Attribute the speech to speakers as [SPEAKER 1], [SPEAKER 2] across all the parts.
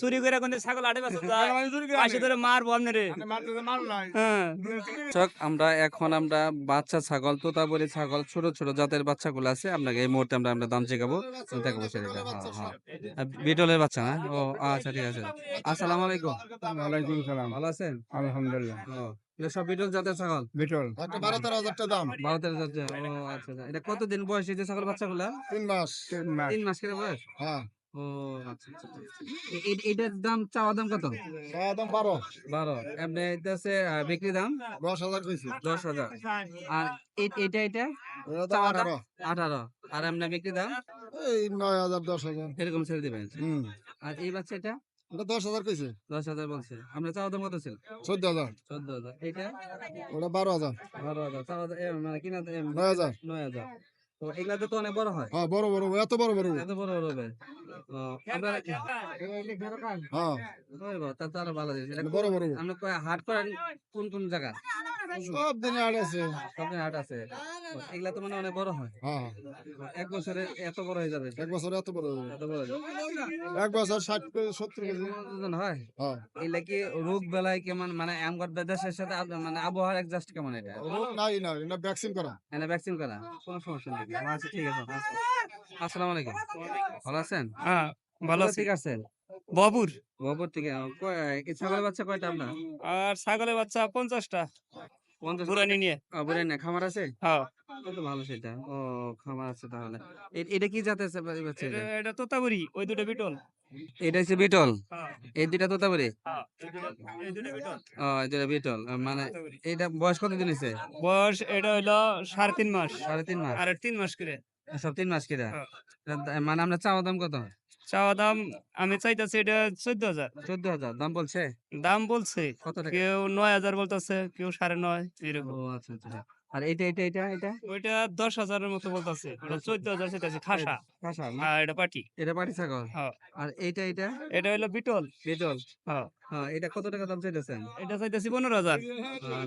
[SPEAKER 1] চুরি করে কোন ছাগল আটে আসে ধরে মারবো হ্যাঁ।
[SPEAKER 2] আমরা এখন আমরা বাচ্চা ছাগল তোতাবলি ছাগল ছোট ছোট জাতের বাচ্চাগুলো আছে। আপনাকে এই মুহূর্তে আমরা আমরা দাম শেখাবো। দেখাবো সেটা হ্যাঁ হ্যাঁ। বিটলের বাচ্চা না? ও আচ্ছা ঠিক আছে। আসসালামু আলাইকুম।
[SPEAKER 3] ওয়ালাইকুম সালাম।
[SPEAKER 2] ভালো আছেন?
[SPEAKER 3] আলহামদুলিল্লাহ।
[SPEAKER 2] সব বিটল জাতের ছাগল?
[SPEAKER 3] বিটল।
[SPEAKER 4] বারো তেরো হাজার টাকা দাম।
[SPEAKER 2] বারো তেরো জাতের আচ্ছা আচ্ছা। এটা কতদিন বয়স এই যে ছাগল বাচ্চাগুলা?
[SPEAKER 4] তিন মাস।
[SPEAKER 3] তিন মাস।
[SPEAKER 2] তিন মাস করে বয়স?
[SPEAKER 4] হ্যাঁ।
[SPEAKER 2] ও আচ্ছা আচ্ছা আচ্ছা। এটার দাম চাওয়া দাম কত?
[SPEAKER 4] টাকা দাম বারো।
[SPEAKER 2] বারো। এমনি এটা হচ্ছে বিক্রি দাম?
[SPEAKER 4] দশ হাজার কইছি।
[SPEAKER 2] দশ হাজার। আর এটা?
[SPEAKER 4] আঠারো।
[SPEAKER 2] আঠারো। আর এমনি বিক্রি দাম?
[SPEAKER 4] এই নয় হাজার দশ হাজার।
[SPEAKER 2] এরকম ছেড়ে দিবেন। আর এই বাচ্চা এটা
[SPEAKER 4] ওটা দশ হাজার কইছে।
[SPEAKER 2] দশ হাজার বলছে। আমরা চাওয়া দাম কত ছিল?
[SPEAKER 4] চোদ্দ হাজার।
[SPEAKER 2] চোদ্দ হাজার। এটা
[SPEAKER 4] ওটা বারো হাজার।
[SPEAKER 2] বারো হাজার। চাওয়া দাম মানে কিনা
[SPEAKER 4] নয় হাজার।
[SPEAKER 2] নয় হাজার। তো তো অনেক বড় হয়?
[SPEAKER 4] হ্যাঁ বড় বড় এত বড় বড়।
[SPEAKER 2] এত বড় বড় হবে ও, আমরা
[SPEAKER 4] হ্যাঁ।
[SPEAKER 2] ওই বাবা, তা তো আরও ভালো জিনিস। এটা
[SPEAKER 4] বড় বড়
[SPEAKER 2] আমরা কয় হাট করেন কোন কোন জায়গা?
[SPEAKER 4] সব দিনে আট আছে।
[SPEAKER 2] সব হাট আছে। এগুলা তো মানে অনেক বড় হয়।
[SPEAKER 4] হ্যাঁ।
[SPEAKER 2] এক বছরে এত বড় হয়ে যাবে।
[SPEAKER 4] এক বছর এত বড়
[SPEAKER 2] এত বড়
[SPEAKER 4] এক বছর ষাট সত্তর কেজি।
[SPEAKER 2] ওজন হয়?
[SPEAKER 4] হ্যাঁ।
[SPEAKER 2] এগুলা কি রোগ বেলায় কেমন মানে আমগর দেশের সাথে মানে আবহাওয়ার অ্যাডজাস্ট কেমন এটা?
[SPEAKER 4] রোগ নাই না এটা ভ্যাকসিন করা।
[SPEAKER 2] এনে ভ্যাকসিন করা। কোনো সমস্যা নেই। আচ্ছা ঠিক আছে। আসসালামু আলাইকুম। ভালো আছেন?
[SPEAKER 1] হ্যাঁ ভালো
[SPEAKER 2] কোথা
[SPEAKER 1] আছি।
[SPEAKER 2] থেকে
[SPEAKER 1] বাবুর
[SPEAKER 2] থেকে। ছাগলের বাচ্চা কয়টা আপনার?
[SPEAKER 1] আর ছাগলের বাচ্চা পঞ্চাশটা।
[SPEAKER 2] পঞ্চাশ
[SPEAKER 1] নিয়ে।
[SPEAKER 2] ও, না খামার আছে?
[SPEAKER 1] হ্যাঁ।
[SPEAKER 2] ভালো সেটা। ও খামার আছে তাহলে। এটা কি জাতের বাচ্চা এটা?
[SPEAKER 1] এটা- এটা তোতাবুরি ওই দুটো বিটল।
[SPEAKER 2] এটা হচ্ছে বিটল?
[SPEAKER 1] হ্যাঁ।
[SPEAKER 2] এই দুইটা তোতাপুরি?
[SPEAKER 1] হ্যাঁ বিটল।
[SPEAKER 2] ও এই বিটল। মানে এটা বয়স কত দিন হয়েছে?
[SPEAKER 1] বয়স এটা হইল সাড়ে তিন মাস।
[SPEAKER 2] সাড়ে তিন মাস।
[SPEAKER 1] আর তিন মাস করে।
[SPEAKER 2] সব তিন মাস
[SPEAKER 1] হ্যাঁ।
[SPEAKER 2] মানে আমরা চাওয়া দাম কত
[SPEAKER 1] চাওয়া দাম আমি চাইতেছি এটা চোদ্দ হাজার।
[SPEAKER 2] চোদ্দ হাজার দাম বলছে?
[SPEAKER 1] দাম বলছে
[SPEAKER 2] কত
[SPEAKER 1] কেউ নয় হাজার বলতেছে কেউ সাড়ে নয় এরকম।
[SPEAKER 2] আচ্ছা আচ্ছা আর এটা এটা এটা এটা
[SPEAKER 1] ওইটা দশ হাজারের মতো বলতেছে ওটা চোদ্দ হাজার চাইতেছে খাসা।
[SPEAKER 2] না?
[SPEAKER 1] আর এটা পাটি।
[SPEAKER 2] এটা পাটি ছাগল?
[SPEAKER 1] হ্যাঁ।
[SPEAKER 2] আর এইটা এটা
[SPEAKER 1] এটা হইল বিটল।
[SPEAKER 2] বিটল।
[SPEAKER 1] হ্যাঁ।
[SPEAKER 2] হ্যাঁ এটা কত টাকা দাম চাইতেছেন?
[SPEAKER 1] এটা চাইতেছি পনেরো হাজার।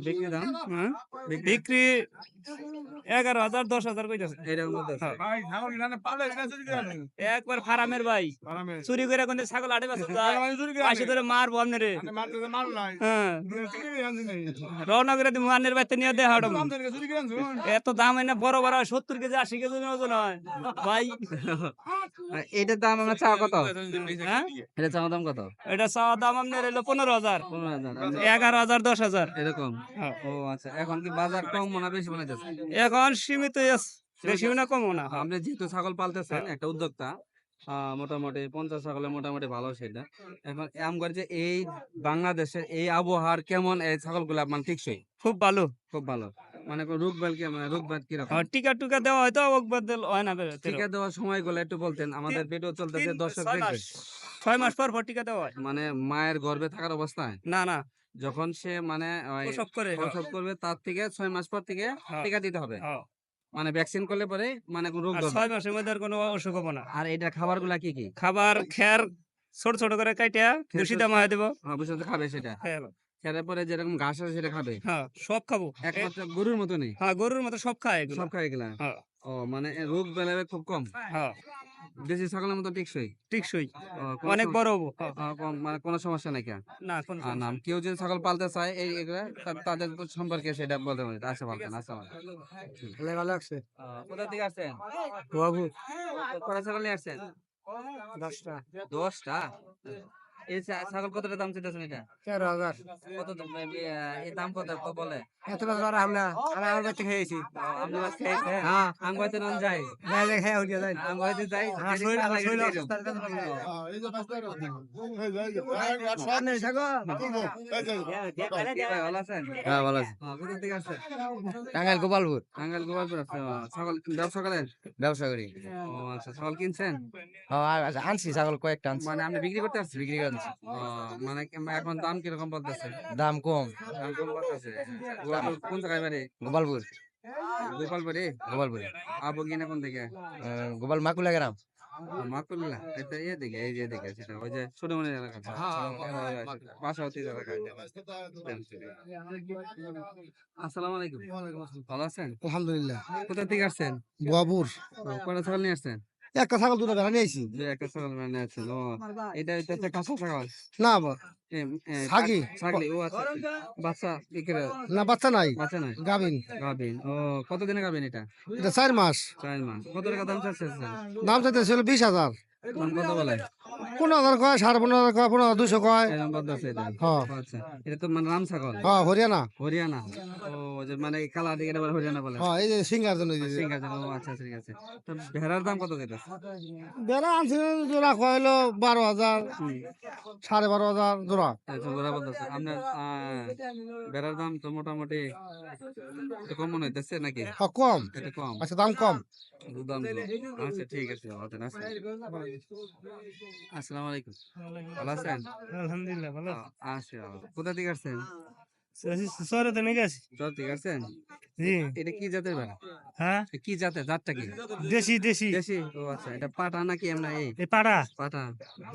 [SPEAKER 2] বিক্রি দাম?
[SPEAKER 1] হ্যাঁ। বিক্রি এগারো হাজার দশ হাজার কইতেছে। হ্যাঁ। একবার ফার্মের ভাই। চুরি করে কোন ছাগল আটে আসে ধরে মারবো
[SPEAKER 3] মার নাই।
[SPEAKER 1] হ্যাঁ। রওনা করে তুমি বাড়িতে নিয়ে দেয় হাটম। এত দাম হয় না বড় বড় সত্তর কেজি আশি কেজি ওজন হয়। ভাই।
[SPEAKER 2] এটার দাম আমরা চাওয়া কত?
[SPEAKER 1] হ্যাঁ?
[SPEAKER 2] এটা চাওয়া দাম কত?
[SPEAKER 1] এটা চাওয়া দাম আপনার এলো পনেরো হাজার।
[SPEAKER 2] পনেরো হাজার।
[SPEAKER 1] এগারো হাজার দশ হাজার।
[SPEAKER 2] এরকম। ও আচ্ছা এখন কি বাজার কম মনে হয় বেশি মনে যাচ্ছে
[SPEAKER 1] এখন সীমিত বেশিও না কমও না
[SPEAKER 2] আপনি যেহেতু ছাগল পালতেছেন একটা উদ্যোক্তা মোটামুটি পঞ্চাশ ছাগলে মোটামুটি ভালো সেটা। এখন যে এই বাংলাদেশের এই আবহাওয়ার কেমন এই ছাগলগুলা মানে টিকসই?
[SPEAKER 1] খুব ভালো।
[SPEAKER 2] খুব ভালো। মানে রোগ বেল রোগ বাদ কীরকম?
[SPEAKER 1] টিকা টুকা দেওয়া হয়তো হয় না
[SPEAKER 2] টিকা দেওয়ার সময়গুলো একটু বলতেন আমাদের ভিডিও চলতেছে দর্শক দেখবে।
[SPEAKER 1] ছয় মাস পর পর টিকা দেওয়া হয়।
[SPEAKER 2] মানে মায়ের গর্ভে থাকার অবস্থায়
[SPEAKER 1] না না
[SPEAKER 2] যখন সে মানে
[SPEAKER 1] প্রসব করে
[SPEAKER 2] প্রসব করবে তার থেকে ছয় মাস পর থেকে
[SPEAKER 1] হ্যাঁ।
[SPEAKER 2] টিকা দিতে হবে।
[SPEAKER 1] হ্যাঁ।
[SPEAKER 2] মানে ভ্যাকসিন করলে পরে মানে কোন রোগ ধরবে
[SPEAKER 1] ছয় মাসের মধ্যে আর কোনো অসুখ হবে না।
[SPEAKER 2] আর এটা খাবারগুলা কি কি?
[SPEAKER 1] খাবার খের ছোট ছোট করে কাইটা দাম হয়ে দেবো
[SPEAKER 2] অবশ্যই খাবে সেটা।
[SPEAKER 1] হ্যাঁ
[SPEAKER 2] খেলে পরে যেরকম ঘাস আছে সেটা খাবে।
[SPEAKER 1] হ্যাঁ, সব খাব।
[SPEAKER 2] একমাত্র গরুর মতো নেই
[SPEAKER 1] হ্যাঁ গরুর মতো সব খায়
[SPEAKER 2] সব খায় গেলা
[SPEAKER 1] হ্যাঁ।
[SPEAKER 2] ও মানে রোগ বেলাবে খুব কম।
[SPEAKER 1] হ্যাঁ।
[SPEAKER 2] দেশি ছাগলের মতো টেকসই?
[SPEAKER 1] টেকসই। অনেক বড় হব।
[SPEAKER 2] মানে কোনো সমস্যা নাই কেন
[SPEAKER 1] না
[SPEAKER 2] নাম কেউ যদি ছাগল পালতে চায় এই এগুলা তাদের সম্পর্কে সেটা বলতে পারি। আচ্ছা পালতেন আচ্ছা
[SPEAKER 4] ভালো আছে
[SPEAKER 2] কোথা থেকে আসছেন?
[SPEAKER 4] বাবু
[SPEAKER 2] কটা ছাগল নিয়ে আসছেন?
[SPEAKER 4] দশটা।
[SPEAKER 2] দশটা? এই ছাগল কতটা দাম চাইতেছেন এটা?
[SPEAKER 4] তেরো হাজার।
[SPEAKER 2] কত দাম? এই দাম কত? কত বলে
[SPEAKER 4] এত বছর আমরা আমি আমার বাড়িতে খেয়েছি
[SPEAKER 2] আপনি মাছ খেয়েছেন
[SPEAKER 4] হ্যাঁ।
[SPEAKER 2] আঙ্গুয়াতে নন যাই?
[SPEAKER 4] যাই যাই খেয়ে উঠিয়ে যাই।
[SPEAKER 2] আঙ্গুয়াতে যাই?
[SPEAKER 4] আমার শরীর-
[SPEAKER 2] ভালো
[SPEAKER 4] আমার
[SPEAKER 2] লাগে
[SPEAKER 4] শরীর
[SPEAKER 2] সেদিন।
[SPEAKER 4] অসুস্থ, তার কাছে বলব।
[SPEAKER 3] সব
[SPEAKER 4] নেই, থাকো।
[SPEAKER 2] ভালো আছেন?
[SPEAKER 4] হ্যাঁ ভালো আছে।
[SPEAKER 2] হ্যাঁ, কোথা থেকে আসছেন?
[SPEAKER 4] টাঙ্গাইল গোপালপুর।
[SPEAKER 2] টাঙ্গাইল গোপালপুর আছে ছাগল ব্যবসা করেন?
[SPEAKER 4] ব্যবসা করি।
[SPEAKER 2] ও আচ্ছা ছাগল কিনছেন?
[SPEAKER 4] হ্যাঁ আনছি ছাগল কয়েকটা আনছি।
[SPEAKER 2] মানে আপনি বিক্রি করতে আসছেন?
[SPEAKER 4] বিক্রি করছি
[SPEAKER 2] ও, মানে এখন দাম কীরকম বলতেছে?
[SPEAKER 4] দাম কম।
[SPEAKER 2] দাম কম বলতেছে। কোন জায়গায় বাড়ি?
[SPEAKER 4] গোপালপুর।
[SPEAKER 2] গোপালপুরে
[SPEAKER 4] গোপালপুর।
[SPEAKER 2] আবু কিনা কোন দিকে?
[SPEAKER 4] গোপাল মাকুলা গ্রাম।
[SPEAKER 2] মাকুল্লা এটা ইয়ে দিকে এই যে দিকে সেটা ওই যে ছোট মনে এলাকা বাসা এলাকা। আসসালামু আলাইকুম। ভালো আছেন?
[SPEAKER 4] আলহামদুলিল্লাহ।
[SPEAKER 2] কোথা থেকে আসছেন?
[SPEAKER 4] বাবুর
[SPEAKER 2] কটা ছাগল নিয়ে আসছেন?
[SPEAKER 5] একটা ছাগল দুটো ভেড়া নিয়ে আইছি।
[SPEAKER 2] একটা ছাগল ও এটা হচ্ছে কাঁচা ছাগল?
[SPEAKER 5] না ছাগি।
[SPEAKER 2] ছাগলি ও আচ্ছা বাচ্চা
[SPEAKER 5] না বাচ্চা নাই।
[SPEAKER 2] বাচ্চা নাই?
[SPEAKER 5] গাবিন
[SPEAKER 2] গাবিন ও কতদিনে গাবিন এটা?
[SPEAKER 5] এটা চার মাস।
[SPEAKER 2] চার মাস। কত টাকা দাম চাচ্ছে
[SPEAKER 5] বিশ হাজার।
[SPEAKER 2] কত বলে?
[SPEAKER 5] পনেরো হাজার কয় সাড়ে পনেরো হাজার কয় পনেরো দুশো কয়।
[SPEAKER 2] এটা। আচ্ছা। এটা তো মানে রাম ছাগল?
[SPEAKER 5] হ্যাঁ হরিয়ানা।
[SPEAKER 2] হরিয়ানা। ও যে মানে কালার দিকে এটা বলে হরিয়ানা বলে।
[SPEAKER 5] হ্যাঁ এই যে সিঙ্গার জন্য
[SPEAKER 2] ও আচ্ছা ঠিক আছে। তো ভেড়ার দাম কত যেটা
[SPEAKER 5] বেড়া আনছি জোড়া কয়লো বারো হাজার সাড়ে বারো হাজার জোড়া।
[SPEAKER 2] আচ্ছা ওরা বলতেছে আপনার ভেড়ার দাম তো মোটামুটি কম মনে হইতেছে নাকি?
[SPEAKER 5] হ্যাঁ কম।
[SPEAKER 2] একটু কম।
[SPEAKER 5] আচ্ছা দাম কম।
[SPEAKER 2] দাম আচ্ছা ঠিক আছে। আচ্ছা। আসসালামু আলাইকুম। ভালো আছেন?
[SPEAKER 6] আলহামদুলিল্লাহ ভালো
[SPEAKER 2] আচ্ছা কোথা থেকে আসছেন?
[SPEAKER 6] শহরে তো নাকি আছি
[SPEAKER 2] চল ঠিক আছেন
[SPEAKER 6] জি।
[SPEAKER 2] এটা কি জাতের ভেড়া?
[SPEAKER 6] হ্যাঁ?
[SPEAKER 2] কি জাতের? জাতটা কি?
[SPEAKER 6] দেশি দেশি।
[SPEAKER 2] দেশি? ও আচ্ছা এটা পাটা নাকি এমনা? এই
[SPEAKER 6] এই পাড়া
[SPEAKER 2] পাটা?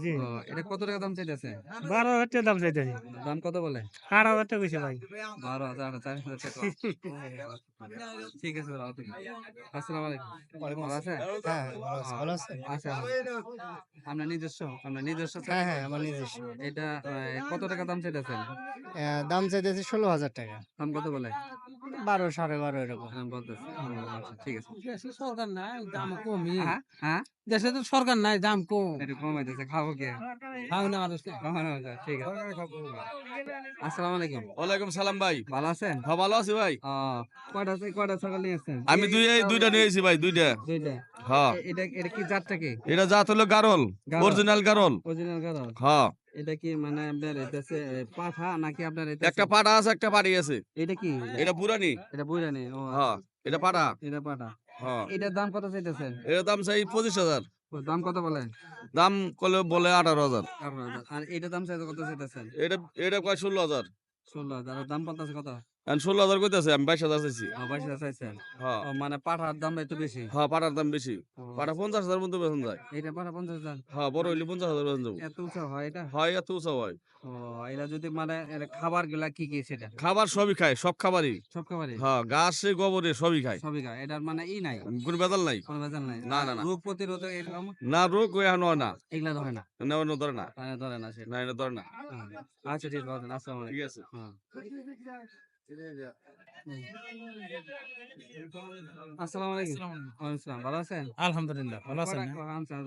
[SPEAKER 6] জি।
[SPEAKER 2] ও এটা কত টাকা দাম চাইতেছে?
[SPEAKER 6] বারো হাজার টাকা দাম চাইতেছি।
[SPEAKER 2] দাম কত বলে?
[SPEAKER 6] আট হাজার টাকা কইছে ভাই।
[SPEAKER 2] বারো হাজার চার হাজার টাকা। ঠিক আছে আসসালামু আলাইকুম। ভালো আছেন?
[SPEAKER 5] হ্যাঁ ভালো আছে।
[SPEAKER 2] আচ্ছা আপনার নিজস্ব আপনার নিজস্ব
[SPEAKER 5] হ্যাঁ হ্যাঁ আমার নিজস্ব।
[SPEAKER 2] এটা আহ, কত টাকা দাম চাইতেছেন?
[SPEAKER 5] দাম চাইতেছে ষোলো হাজার টাকা।
[SPEAKER 2] দাম কত বলে?
[SPEAKER 5] বারো সাড়ে বারো এরকম।
[SPEAKER 2] বলতেছে। আচ্ছা ঠিক আছে।
[SPEAKER 7] সরকার নাই দাম কমই।
[SPEAKER 2] হ্যাঁ হ্যাঁ।
[SPEAKER 7] দেশে তো সরকার নাই দাম কম।
[SPEAKER 2] একটু কমাইতেছে খাব কে
[SPEAKER 7] খাও না মানুষ
[SPEAKER 2] ঠিক আছে। আসসালামু আলাইকুম।
[SPEAKER 8] ওয়ালাইকুম সালাম ভাই।
[SPEAKER 2] ভালো আছেন?
[SPEAKER 8] হ্যাঁ ভালো আছি ভাই।
[SPEAKER 2] কয়টা কয়টা ছাগল নিয়ে
[SPEAKER 8] আমি দুই দুইটা নিয়েছি ভাই দুইটা।
[SPEAKER 2] দুইটা?
[SPEAKER 8] হ্যাঁ।
[SPEAKER 2] এটা এটা কি জাতটা কি?
[SPEAKER 8] এটা জাত হলো গারল
[SPEAKER 2] গারল।
[SPEAKER 8] অরিজিনাল গারল।
[SPEAKER 2] অরিজিনাল গাড়ল
[SPEAKER 8] হ্যাঁ।
[SPEAKER 2] এটা কি মানে আপনার এটাছে পাঠা নাকি আপনার এটা
[SPEAKER 8] একটা পাঠা আছে একটা পাটি আছে।
[SPEAKER 2] এটা কি?
[SPEAKER 8] এটা পুরানি
[SPEAKER 2] এটা বুঝা নেই ও
[SPEAKER 8] হ্যাঁ এটা পাঠা।
[SPEAKER 2] এটা পাঠা।
[SPEAKER 8] হ্যাঁ।
[SPEAKER 2] এটার দাম কত চাইতেছেন?
[SPEAKER 8] এটার দাম চাই পঁচিশ হাজার।
[SPEAKER 2] দাম কত বলে?
[SPEAKER 8] দাম কলে বলে আঠারো হাজার।
[SPEAKER 2] আর এটা দাম চাইতে কত চাইতেছেন?
[SPEAKER 8] এটা এটা কয় ষোলো হাজার।
[SPEAKER 2] ষোলো হাজার। দাম কত আছে কত?
[SPEAKER 8] ষোলো হাজার কইতেছে আমি বাইশ হাজার চাইছি।
[SPEAKER 2] বাইশ হাজার চাইছেন?
[SPEAKER 8] হ্যাঁ।
[SPEAKER 2] মানে পাঠার দাম একটু বেশি?
[SPEAKER 8] হ্যাঁ দাম বেশি।
[SPEAKER 2] ও,
[SPEAKER 8] পাটা পঞ্চাশ হাজার মতো বেতন যায়।
[SPEAKER 2] এটা পাঠা পঞ্চাশ হাজার?
[SPEAKER 8] হ্যাঁ বড় হইলে পঞ্চাশ হাজার বেতন যাব।
[SPEAKER 2] এত উঁচা হয় এটা?
[SPEAKER 8] হয় এত উঁচা হয়।
[SPEAKER 2] ও এটা যদি মানে খাবারগুলা কি কি সেটা?
[SPEAKER 8] খাবার সবই খায় সব খাবারই।
[SPEAKER 2] সব খাবারই?
[SPEAKER 8] হ্যাঁ ঘাসে গোবরে সবই খায়।
[SPEAKER 2] সবই খায় এটার মানে ই নাই?
[SPEAKER 8] কোনো বেতাল নাই।
[SPEAKER 2] কোনো ভেজাল নাই?
[SPEAKER 8] না।
[SPEAKER 2] রোগ প্রতিরোধক এরকম?
[SPEAKER 8] না রোগ এখন হয় না।
[SPEAKER 2] এগুলা ধরে না?
[SPEAKER 8] না অন্য ধরে না।
[SPEAKER 2] ধরে না সেটা।
[SPEAKER 8] না এটা ধরে না।
[SPEAKER 2] আচ্ছা ঠিক আছে আসসালামু আলাইকুম।
[SPEAKER 8] ঠিক আছে।
[SPEAKER 2] হ্যাঁ। আসসালামু। আলাইকুম ভালো আছেন?
[SPEAKER 6] আলহামদুলিল্লাহ ভালো আছেন
[SPEAKER 2] কয়টা-
[SPEAKER 6] না?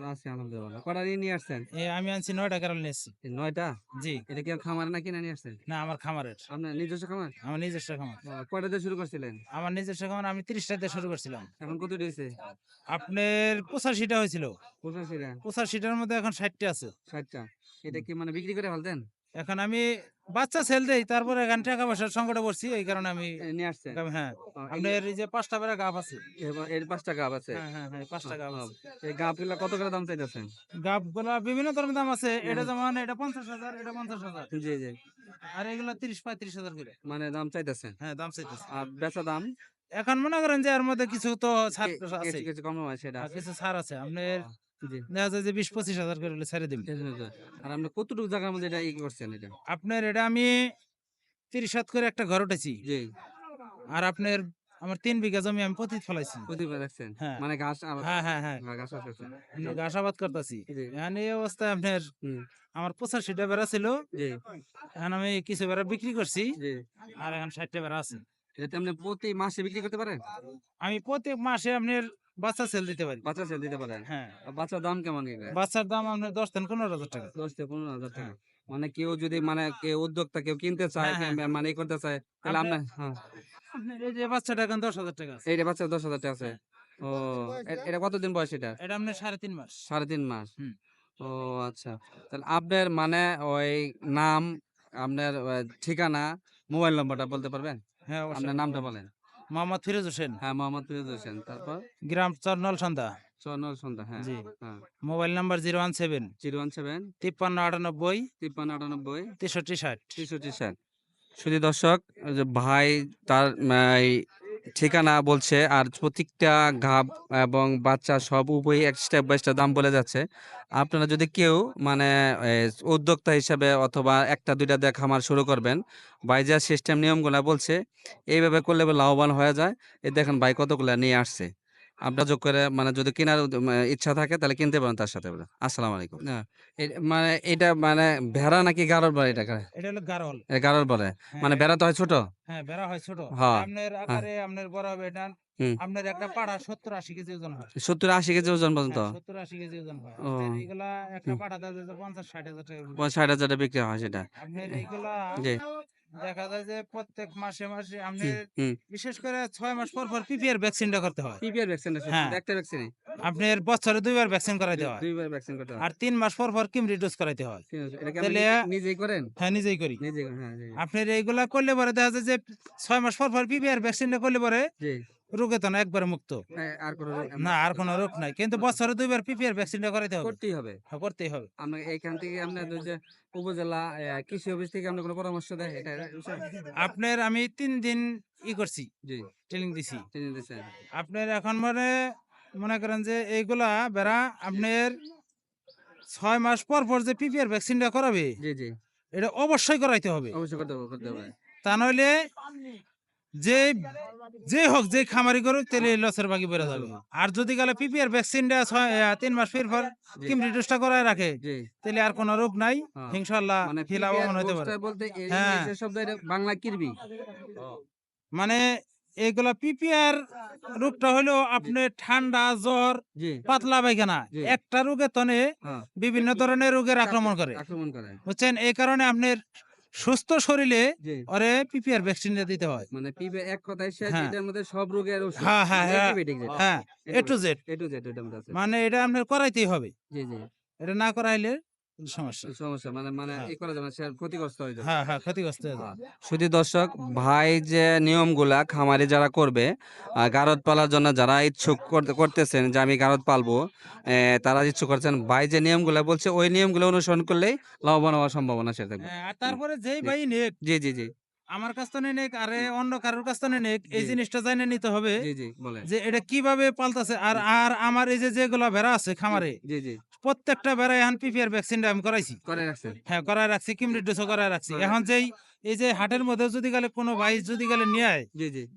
[SPEAKER 2] আছি আলহামদুলিল্লাহ। ভালো। নিয়ে আসছেন?
[SPEAKER 6] আমি আনছি নয়টা কারণ নিয়েছি
[SPEAKER 2] নয়টা?
[SPEAKER 6] জি।
[SPEAKER 2] এটা কি খামার না কিনে নিয়ে আসছেন?
[SPEAKER 6] না আমার খামারের।
[SPEAKER 2] আপনার নিজস্ব খামার?
[SPEAKER 6] আমার নিজস্ব খামার।
[SPEAKER 2] ও, দিয়ে শুরু করছিলেন?
[SPEAKER 6] আমার নিজস্ব খামার আমি শুরু করছিলাম।
[SPEAKER 2] এখন কত দিয়েছে?
[SPEAKER 6] আপনার পঁচাশিটা হয়েছিল।
[SPEAKER 2] পঁচাশিটা।
[SPEAKER 6] পঁচাশিটার মধ্যে এখন ষাটটা আছে।
[SPEAKER 2] ষাটটা। এটা কি মানে বিক্রি করে ফেলতেন?
[SPEAKER 6] এখন আমি বাচ্চা সেল দেই তারপরে এখান টাকা পয়সার সংকটে পড়ছি এই কারণে আমি
[SPEAKER 2] নিয়ে আসছেন?
[SPEAKER 6] হ্যাঁ। আপনার এই যে পাঁচটা বেড়া গাপ আছে।
[SPEAKER 2] এর পাঁচটা গাব আছে?
[SPEAKER 6] হ্যাঁ হ্যাঁ হ্যাঁ পাঁচটা গাপ আছে।
[SPEAKER 2] এই গাবগুলা কত করে দাম চাইতেছেন?
[SPEAKER 6] গাপগুলা বিভিন্ন ধরনের দাম আছে। এটা যেমন এটা পঞ্চাশ হাজার এটা পঞ্চাশ হাজার।
[SPEAKER 2] জি জি।
[SPEAKER 6] আর এগুলা তিরিশ পঁয়ত্রিশ হাজার করে।
[SPEAKER 2] মানে দাম চাইতেছেন?
[SPEAKER 6] হ্যাঁ দাম চাইতেছে।
[SPEAKER 2] আর বেচা দাম?
[SPEAKER 6] এখন মনে করেন যে এর মধ্যে কিছু তো ছাড় আছে।
[SPEAKER 2] কিছু কম আছে সেটা।
[SPEAKER 6] কিছু ছাড় আছে। আপনার দেখা যায় যে বিশ পঁচিশ হাজার করে ছেড়ে দিন
[SPEAKER 2] আর আপনি কতটুকু জায়গার মধ্যে এটা করছেন এটা?
[SPEAKER 6] আপনার এটা আমি তিরিশ হাত করে একটা ঘর উঠেছি আর আপনার আমার তিন বিঘা জমি আমি পতিত ফলাইছি। হ্যাঁ।
[SPEAKER 2] মানে ঘাস আর
[SPEAKER 6] হ্যাঁ হ্যাঁ
[SPEAKER 2] ঘাস
[SPEAKER 6] করতেছি। এখন এই অবস্থায় আপনার। আমার পঁচাশিটা বেড়া ছিল। এখন আমি কিছু বেড়া বিক্রি করছি। আর এখন ষাটটা বেড়া আছে।
[SPEAKER 2] আপনি প্রতি মাসে বিক্রি করতে পারেন?
[SPEAKER 6] আমি প্রত্যেক মাসে আপনার বাচ্চা সেল দিতে পারি।
[SPEAKER 2] বাচ্চা সেল দিতে পারেন?
[SPEAKER 6] হ্যাঁ।
[SPEAKER 2] বাচ্চার দাম কেমন
[SPEAKER 6] বাচ্চার দাম আপনার দশ থেকে পনেরো হাজার টাকা।
[SPEAKER 2] দশ থেকে পনেরো হাজার টাকা। মানে কেউ যদি মানে কেউ উদ্যোক্তা কেউ কিনতে চায়
[SPEAKER 6] হ্যাঁ,
[SPEAKER 2] মানে করতে চায় তাহলে
[SPEAKER 6] আপনার-
[SPEAKER 2] হ্যাঁ।
[SPEAKER 6] এই যে বাচ্চাটা এখন দশ হাজার টাকা আছে।
[SPEAKER 2] এইটা বাচ্চা দশ হাজার টাকা আছে। ও এটা কতদিন বয়স এটা?
[SPEAKER 6] এটা আপনার সাড়ে তিন মাস।
[SPEAKER 2] সাড়ে তিন মাস। ও আচ্ছা। তাহলে আপনার মানে ওই নাম আপনার ঠিকানা মোবাইল নম্বরটা বলতে পারবেন?
[SPEAKER 6] হ্যাঁ
[SPEAKER 2] আপনার নামটা বলেন।
[SPEAKER 6] মোহাম্মদ ফিরোজ হোসেন।
[SPEAKER 2] হ্যাঁ মোহাম্মদ ফিরোজ হোসেন। তারপর?
[SPEAKER 6] গ্রাম চরনল সন্ধ্যা।
[SPEAKER 2] চর্নল সন্ধ্যা হ্যাঁ
[SPEAKER 6] জি।
[SPEAKER 2] হ্যাঁ।
[SPEAKER 6] Mobile number zero one seven.
[SPEAKER 2] Zero one seven.
[SPEAKER 6] তিপ্পান্ন আটানব্বই।
[SPEAKER 2] তিপ্পান্ন আটানব্বই।
[SPEAKER 6] তেষট্টি ষাট।
[SPEAKER 2] তেষট্টি ষাট। শুধু দর্শক ভাই তার ঠিকানা বলছে, আর প্রত্যেকটা ঘাব এবং বাচ্চা সব উভয়ই এক স্টেপ বাই স্টেপ দাম বলে যাচ্ছে। আপনারা যদি কেউ মানে উদ্যোক্তা হিসাবে অথবা একটা, দুইটা দিয়ে খামার শুরু করবেন যা সিস্টেম নিয়মগুলা বলছে, এইভাবে করলে লাভবান হয়ে যায়। এ দেখেন ভাই কতগুলো নিয়ে আসছে। আপনার যোগ করে মানে যদি কেনার মানে ইচ্ছা থাকে তাহলে কিনতে পারেন তার সাথে আসসালামু আলাইকুম। না, মানে এটা মানে ভেড়া নাকি গারর বলে এটা
[SPEAKER 6] এটা হলো গারল।
[SPEAKER 2] গারর বলে? মানে
[SPEAKER 6] হ্যাঁ,
[SPEAKER 2] ভেড়া তো হয় ছোট?
[SPEAKER 6] হ্যাঁ বেড়া হয় ছোট।
[SPEAKER 2] হ্যাঁ,
[SPEAKER 6] আপনার আকারে আপনার বড় হবে এটা? আপনার একটা পাড়া সত্তর আশি কেজি ওজন হয়।
[SPEAKER 2] সত্তর আশি কেজি ওজন পর্যন্ত?
[SPEAKER 6] হ্যাঁ, সত্তর আশি কেজি ওজন হয়। এইগুলা একটা। পাঠা দাদা পঞ্চাশ ষাট হাজার টাকা
[SPEAKER 2] ষাট হাজারে বিক্রি হয় সেটা।
[SPEAKER 6] আপনার এইগুলা
[SPEAKER 2] জি।
[SPEAKER 6] দেখা যায় যে প্রত্যেক মাসে মাসে
[SPEAKER 2] আপনি
[SPEAKER 6] বিশেষ করে ছয় মাস পর পর পিপিআর ভ্যাকসিনটা করতে হয়।
[SPEAKER 2] পিপিআর ভ্যাকসিন
[SPEAKER 6] হ্যাঁ।
[SPEAKER 2] একটা ভ্যাকসিন
[SPEAKER 6] আপনার বছরে দুইবার ভ্যাকসিন করাইতে হয়।
[SPEAKER 2] দুইবার ভ্যাকসিন করতে হয়।
[SPEAKER 6] আর তিন মাস পর পর কিম ডোজ করাইতে হয়। তাহলে-
[SPEAKER 2] নিজেই করেন?
[SPEAKER 6] হ্যাঁ নিজেই করি।
[SPEAKER 2] নিজেই করেন, হ্যাঁ
[SPEAKER 6] আপনার এইগুলা করলে পরে দেখা যায় যে ছয় মাস পর পর পিপিআর ভ্যাকসিনটা করলে পরে
[SPEAKER 2] জি।
[SPEAKER 6] রোগে তো না একবারে মুক্ত।
[SPEAKER 2] হ্যাঁ, আর কোনো
[SPEAKER 6] না আর কোনো রোগ নাই। কিন্তু বছরে দুইবার পিপিআর ভ্যাকসিনটা করাইতে হবে।
[SPEAKER 2] করতেই হবে।
[SPEAKER 6] হ্যাঁ, করতেই হবে।
[SPEAKER 2] আপনার এইখান থেকে আপনার ওই যে উপজেলা কৃষি অফিস থেকে আপনার কোনো পরামর্শ দেয় এটা
[SPEAKER 6] আপনার আমি তিন দিন ই করছি
[SPEAKER 2] জি।
[SPEAKER 6] ট্রেনিং দিছি।
[SPEAKER 2] চিনি দিচ্ছেন
[SPEAKER 6] আপনার এখন মানে মনে করেন যে এইগুলা বেড়া আপনার ছয় মাস পর পর যে পিপিআর ভ্যাকসিনটা করাবে
[SPEAKER 2] জি জি।
[SPEAKER 6] এটা অবশ্যই করাইতে হবে।
[SPEAKER 2] অবশ্যই করতে হবে করতে হবে।
[SPEAKER 6] তা নইলে যে যে হোক যে খামারি করুক তাহলে লসের বাকি বেড়ে যাবে। আর যদি গেলে পিপিআর ভ্যাকসিনটা ছয় আহ, তিন মাস পর পর
[SPEAKER 2] জি।
[SPEAKER 6] কিমরি ডোজটা করায় রাখে তাহলে আর কোনো রোগ নাই।
[SPEAKER 2] হ্যাঁ।
[SPEAKER 6] ইনশাল্লাহ
[SPEAKER 2] মানে
[SPEAKER 6] হতে পারে। হ্যাঁ।
[SPEAKER 2] বাংলা কিরবি
[SPEAKER 6] মানে এইগুলা পিপিআর রোগটা হলো আপনি ঠান্ডা জ্বর পাতলা পায়খানা একটা রোগে তনে
[SPEAKER 2] হ্যাঁ।
[SPEAKER 6] বিভিন্ন ধরনের রোগের আক্রমণ করে।
[SPEAKER 2] আক্রমণ করে।
[SPEAKER 6] বুঝছেন? এই কারণে আপনার সুস্থ শরীরে ওরে পিপিআর ভ্যাকসিনটা দিতে হয়।
[SPEAKER 2] মানে পিপি এক কথায় শেষ
[SPEAKER 6] হ্যাঁ।
[SPEAKER 2] এটার মধ্যে সব রোগের ওষুধ।
[SPEAKER 6] হ্যাঁ, হ্যাঁ, হ্যাঁ। হ্যাঁ A to Z
[SPEAKER 2] A to Z এটা
[SPEAKER 6] মানে এটা আপনার করাইতেই হবে।
[SPEAKER 2] জি জি।
[SPEAKER 6] এটা না করাইলে সমস্যা।
[SPEAKER 2] সমস্যা মানে মানে
[SPEAKER 6] হ্যাঁ।
[SPEAKER 2] করা যাবে সে ক্ষতিগ্রস্ত হয়ে যাবে।
[SPEAKER 6] হ্যাঁ হ্যাঁ ক্ষতিগ্রস্ত হয়ে যাবে।
[SPEAKER 2] শুধু দর্শক ভাই যে নিয়মগুলা খামারি যারা করবে গারদ পালার জন্য যারা ইচ্ছুক করতেছেন যে আমি গারদ পালবো তারা ইচ্ছুক করছেন ভাই যে নিয়মগুলা বলছে ওই নিয়মগুলো অনুসরণ করলেই লাভবান হওয়ার সম্ভাবনা সে থাকবে।
[SPEAKER 6] তারপরে যেই
[SPEAKER 2] জি।
[SPEAKER 6] ভাই নেক
[SPEAKER 2] জি জি জি।
[SPEAKER 6] আমার কাছ থেকে নেক আরে অন্য কারোর কাছ থেকে নেক এই জিনিসটা জানে নিতে হবে যে এটা কীভাবে পাল্টাছে আর আর আমার এই যে যেগুলা ভেড়া আছে খামারে
[SPEAKER 2] জি জি।
[SPEAKER 6] প্রত্যেকটা ভেড়া এখন পিপিআর ভ্যাকসিনটা আমি করাইছি।
[SPEAKER 2] করে
[SPEAKER 6] হ্যাঁ করায় রাখছি কিমরি ডোজও করায় রাখছি। এখন যেই এই যে হাটের মধ্যে যদি গেলে কোনো ভাই যদি গেলে নিয়ে আয়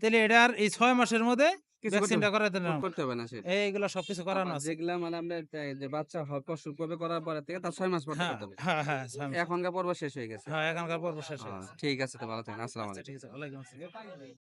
[SPEAKER 6] তাহলে এটার এই ছয় মাসের মধ্যে
[SPEAKER 2] কিছু করতে
[SPEAKER 6] ভ্যাকসিনটা করাতে না।
[SPEAKER 2] করতে হবে না
[SPEAKER 6] এইগুলো সবকিছু করানো আছে।
[SPEAKER 2] যেগুলা মানে আমরা যে বাচ্চা হয় করবে করার পরে থেকে তার ছয় মাস পর
[SPEAKER 6] হ্যাঁ
[SPEAKER 2] করতে হবে।
[SPEAKER 6] হ্যাঁ হ্যাঁ
[SPEAKER 2] এখনকার পর্ব শেষ হয়ে গেছে।
[SPEAKER 6] হ্যাঁ এখনকার পর্ব শেষ হয়ে গেছে।
[SPEAKER 2] ঠিক আছে তো ভালো থাকেন। আসসালামু
[SPEAKER 6] আচ্ছা,
[SPEAKER 2] আলাইকুম।
[SPEAKER 6] ঠিক আছে ওয়ালাইকুম আসসালাম।